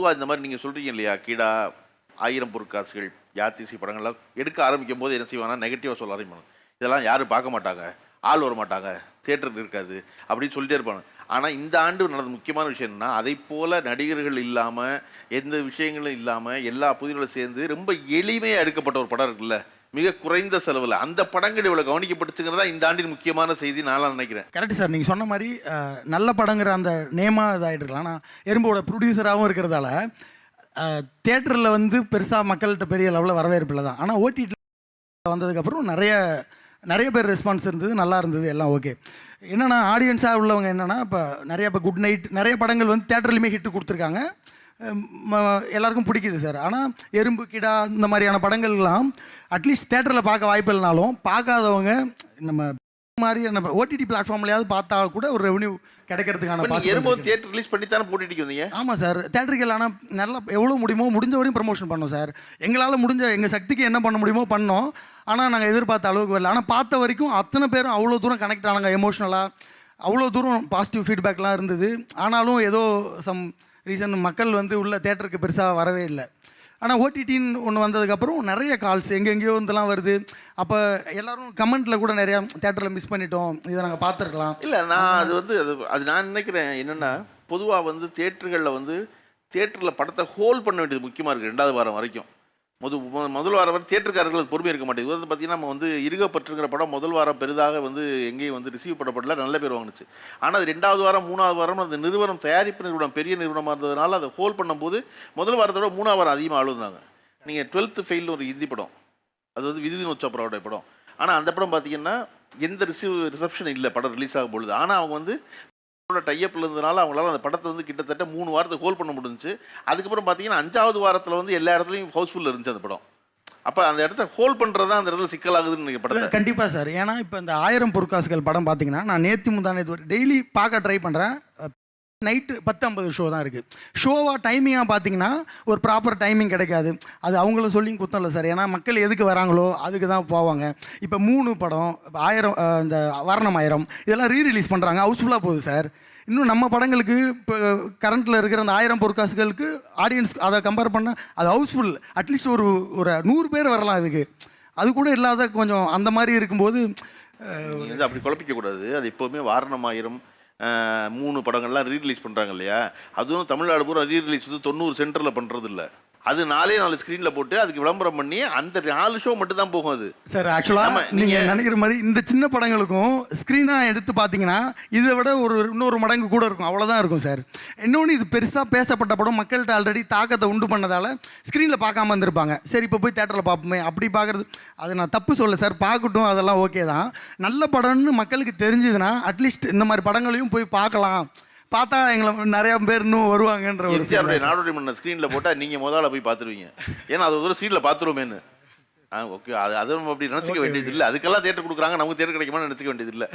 பொதுவாக இந்த மாதிரி நீங்கள் சொல்கிறீங்க இல்லையா? கீடா ஆயிரம் பொருட்காட்சிகள் யாத்திசி படங்கள்லாம் எடுக்க ஆரம்பிக்கும் போது என்ன செய்வாங்கன்னா நெகட்டிவாக சொல்ல ஆரம்பிப்பாங்க. இதெல்லாம் யாரும் பார்க்க மாட்டாங்க. ஆள் வர மாட்டாங்க. தேட்டருக்கு இருக்காது அப்படின்னு சொல்லிட்டே இருப்பாங்க. ஆனால் இந்த ஆண்டு நடந்த முக்கியமான விஷயம் என்னன்னா அதை போல் நடிகர்கள் இல்லாமல் எந்த விஷயங்களும் இல்லாமல் எல்லா புதிர்களும் சேர்ந்து ரொம்ப எளிமையாக எடுக்கப்பட்ட ஒரு படம் இருக்குல்ல? மிக குறைந்த செலவில். அந்த படங்கள் இவ்வளோ கவனிக்கப்பட்டுச்சுங்கிறதா இந்த ஆண்டின் முக்கியமான செய்தி நான் நினைக்கிறேன். கரெக்ட் சார் நீங்கள் சொன்ன மாதிரி நல்ல படங்கிற அந்த நேமாக இதாகிட்டு இருக்கலாம் ஆனால் எறும்போட ப்ரொடியூசராகவும் இருக்கிறதால தேட்டரில் வந்து பெருசாக மக்கள்கிட்ட பெரிய லெவலில் வரவேற்பில் தான் ஆனால் ஓடிடி வந்ததுக்கப்புறம் நிறைய நிறைய பேர் ரெஸ்பான்ஸ் இருந்தது நல்லா இருந்தது எல்லாம் ஓகே என்னென்னா ஆடியன்ஸாக உள்ளவங்க என்னென்னா இப்போ நிறைய இப்போ குட் நைட் நிறைய படங்கள் வந்து தேட்டர்லையுமே ஹிட் கொடுத்துருக்காங்க. எல்லாருக்கும் பிடிக்குது சார். ஆனால் எறும்பு கிடா இந்த மாதிரியான படங்கள்லாம் அட்லீஸ்ட் தேட்டரில் பார்க்க வாய்ப்பு இல்லைனாலும் பார்க்காதவங்க நம்ம மாதிரி நம்ம ஓடிடி பிளாட்ஃபார்ம்லையாவது பார்த்தா கூட ஒரு ரெவன்யூ கிடைக்கிறதுக்கான இருக்கு. தியேட்டர் ரிலீஸ் பண்ணி தானே போட்டுட்டு வந்தீங்க? ஆமாம் சார். தேட்டருக்கு ஆனால் நல்லா எவ்வளோ முடியுமோ முடிஞ்ச வரையும் ப்ரமோஷன் பண்ணோம் சார். எங்களால் முடிஞ்ச எங்கள் சக்திக்கு என்ன பண்ண முடியுமோ பண்ணோம். ஆனால் நாங்கள் எதிர்பார்த்த அளவுக்கு வரல. ஆனால் பார்த்த வரைக்கும் அத்தனை பேரும் அவ்வளோ தூரம் கனெக்ட் ஆனாங்க எமோஷ்னலாக அவ்வளோ தூரம் பாசிட்டிவ் ஃபீட்பேக்லாம் இருந்தது. ஆனாலும் ஏதோ சம் ரீசன் மக்கள் வந்து உள்ள தேட்டருக்கு பெருசாக வரவே இல்லை. ஆனால் ஓடிடின்னு ஒன்று வந்ததுக்கப்புறம் நிறைய கால்ஸ் எங்கெங்கேயோ இருந்தெல்லாம் வருது. அப்போ எல்லாரும் கமெண்ட்டில் கூட நிறையா தேட்டரில் மிஸ் பண்ணிட்டோம். இதை நாங்கள் பார்த்துருக்கலாம். இல்லை நான் அது வந்து அது அது நான் நினைக்கிறேன் என்னென்னா பொதுவாக வந்து தேட்டர்களில் வந்து தேட்டரில் படத்தை ஹோல்ட் பண்ண வேண்டியது முக்கியமாக இருக்குது ரெண்டாவது வாரம் வரைக்கும். முது முதல் வாரம் வரை தேட்டருக்காரர்கள் அது பொறுமை இருக்க மாட்டேங்குது. வந்து பார்த்தீங்கன்னா நம்ம வந்து இருகப்பட்டிருக்கிற படம் முதல் வாரம் பெரிதாக வந்து எங்கேயும் வந்து ரிசீவ் பண்ணப்படல நல்ல பேர் வாங்குச்சு ஆனால் அது ரெண்டாவது வாரம் மூணாவது வாரம் அந்த நிறுவனம் தயாரிப்பு நிறுவனம் பெரிய நிறுவனமாக இருந்ததுனால அதை ஹோல்ட் பண்ணும்போது முதல் வாரத்தை விட மூணாவது வாரம் அதிகமாக ஆளுந்தாங்க. நீங்கள் டுவெல்த்து ஃபெயில் ஒரு இந்தி படம். அது வந்து விதி வினோத் சோப்ராவோட படம். ஆனால் அந்த படம் பார்த்தீங்கன்னா எந்த ரிசீவ் ரிசப்ஷன் இல்லை படம் ரிலீஸ் ஆகும் பொழுது. ஆனால் அவங்க வந்து டைப்பில் இருந்ததுனால அவங்களால அந்த படத்தை வந்து கிட்டத்தட்ட மூணு வாரத்தை ஹோல்ட் பண்ண முடிஞ்சுச்சு. அதுக்கப்புறம் பார்த்தீங்கன்னா அஞ்சாவது வாரத்தில் வந்து எல்லா இடத்துலையும் ஹவுஸ்ஃபுல் இருந்துச்சு அந்த படம். அப்போ அந்த இடத்த ஹோல்ட் பண்ணுறது தான் அந்த இடத்துல சிக்கலாகுதுன்னு நீங்கள் படத்தை. கண்டிப்பாக சார். ஏன்னா இப்போ இந்த ஆயிரம் பொற்காசுகள் படம் பார்த்தீங்கன்னா நான் நேற்று முந்தானது டெய்லி பார்க்க ட்ரை பண்ணுறேன் நைட்டு பத்து ஐம்பது ஷோ தான் இருக்குது ஷோவாக டைமிங்காக பார்த்தீங்கன்னா ஒரு ப்ராப்பர் டைமிங் கிடைக்காது. அது அவங்கள சொல்லி குத்தம் இல்லை சார். ஏன்னா மக்கள் எதுக்கு வராங்களோ அதுக்கு தான் போவாங்க. இப்போ மூணு படம் ஆயிரம் இந்த வர்ணம் ஆயிரம் இதெல்லாம் ரீ ரிலீஸ் பண்ணுறாங்க ஹவுஸ்ஃபுல்லாக போகுது சார். இன்னும் நம்ம படங்களுக்கு இப்போ கரண்ட்டில் இருக்கிற அந்த ஆயிரம் பொற்காசுகளுக்கு ஆடியன்ஸ் அதை கம்பேர் பண்ணால் அது ஹவுஸ்ஃபுல் அட்லீஸ்ட் ஒரு ஒரு நூறு பேர் வரலாம் அதுக்கு அது கூட இல்லாத கொஞ்சம் அந்த மாதிரி இருக்கும்போது அப்படி குழப்பிக்கக்கூடாது அது எப்போவுமே வாரணம் ஆயிரம் மூணு படங்கள்லாம் ரீரிலீஸ் பண்ணுறாங்க இல்லையா? அதுவும் தமிழ்நாடு பூரா ரீரிலீஸ் வந்து தொண்ணூறு சென்டரில் பண்ணுறது இல்லை அது நாலே நாலு ஸ்க்ரீனில் போட்டு அதுக்கு விளம்பரம் பண்ணி அந்த நாலு ஷோ மட்டும் தான் போகும் அது. சார் ஆக்சுவலாக நீங்கள் நீங்க- நினைக்கிற மாதிரி இந்த சின்ன படங்களுக்கும் ஸ்க்ரீனாக எடுத்து பார்த்தீங்கன்னா இதை விட ஒரு இன்னொரு மடங்கு கூட இருக்கும். அவ்வளோதான் இருக்கும் சார் இன்னொன்று இது பெருசாக பேசப்பட்ட படம் மக்கள்கிட்ட ஆல்ரெடி தாக்கத்தை உண்டு பண்ணதால ஸ்க்ரீனில் பார்க்காம இருந்திருப்பாங்க. சரி இப்போ போய் தேட்டரில் பார்ப்போமே அப்படி பார்க்குறது அது நான் தப்பு சொல்ல சார் பார்க்கட்டும் அதெல்லாம் ஓகே தான். நல்ல படம்னு மக்களுக்கு தெரிஞ்சதுன்னா அட்லீஸ்ட் இந்த மாதிரி படங்களையும் போய் பார்க்கலாம் பார்த்தா எங்களை நிறைய பேர் இன்னும் வருவாங்கன்ற ஒரு எம்ஜிஆருடைய. நாடோடி மன்னர் ஸ்க்ரீனில் போட்டால் நீங்கள் முதல்ல போய் பார்த்துருவீங்க. ஏன்னா அது ஒரு ஸ்க்ரீனில் பார்த்துருவோமேன்னு. ஆ ஓகே அது அதை நம்ம அப்படி நினச்சிக்க வேண்டியது இல்லை அதுக்கெல்லாம் தேட்டர் கொடுக்குறாங்க நமக்கு தேட்டர் கிடைக்குமான்னு நினச்சிக்க வேண்டியது இல்லை